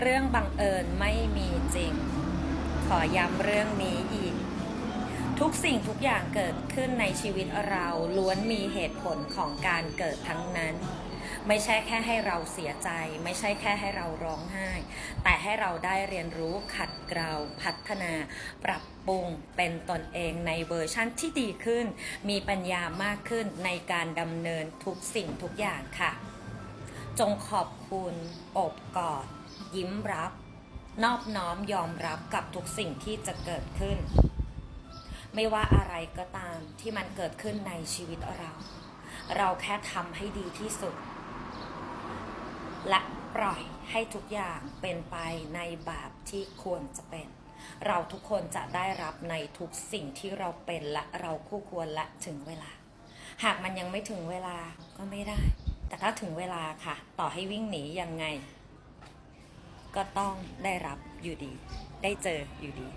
เรื่องบังเอิญไม่มีจริง ขอย้ำเรื่องนี้อีก ทุกสิ่งทุกอย่างเกิดขึ้นในชีวิตเราล้วนมีเหตุผลของการเกิดทั้งนั้น ไม่ใช่แค่ให้เราเสียใจ ไม่ใช่แค่ให้เราร้องไห้ แต่ให้เราได้เรียนรู้ขัดเกลาพัฒนา ปรับปรุงเป็นตนเองในเวอร์ชั่นที่ดีขึ้น มีปัญญามากขึ้นในการดำเนินทุกสิ่งทุกอย่างค่ะ จงขอบคุณอบกอด ยิ้มรับ นอบน้อมยอมรับกับทุกสิ่งที่จะเกิดขึ้น ไม่ว่าอะไรก็ตามที่มันเกิดขึ้นในชีวิตเรา เราแค่ทำให้ดีที่สุด และปล่อยให้ทุกอย่างเป็นไปในแบบที่ควรจะเป็น เราทุกคนจะได้รับในทุกสิ่งที่เราเป็นและเราคู่ควรและถึงเวลา หากมันยังไม่ถึงเวลาก็ไม่ได้ แต่ถ้าถึงเวลาค่ะ ต่อให้วิ่งหนียังไง ก็ต้องได้รับอยู่ดี ได้เจออยู่ดี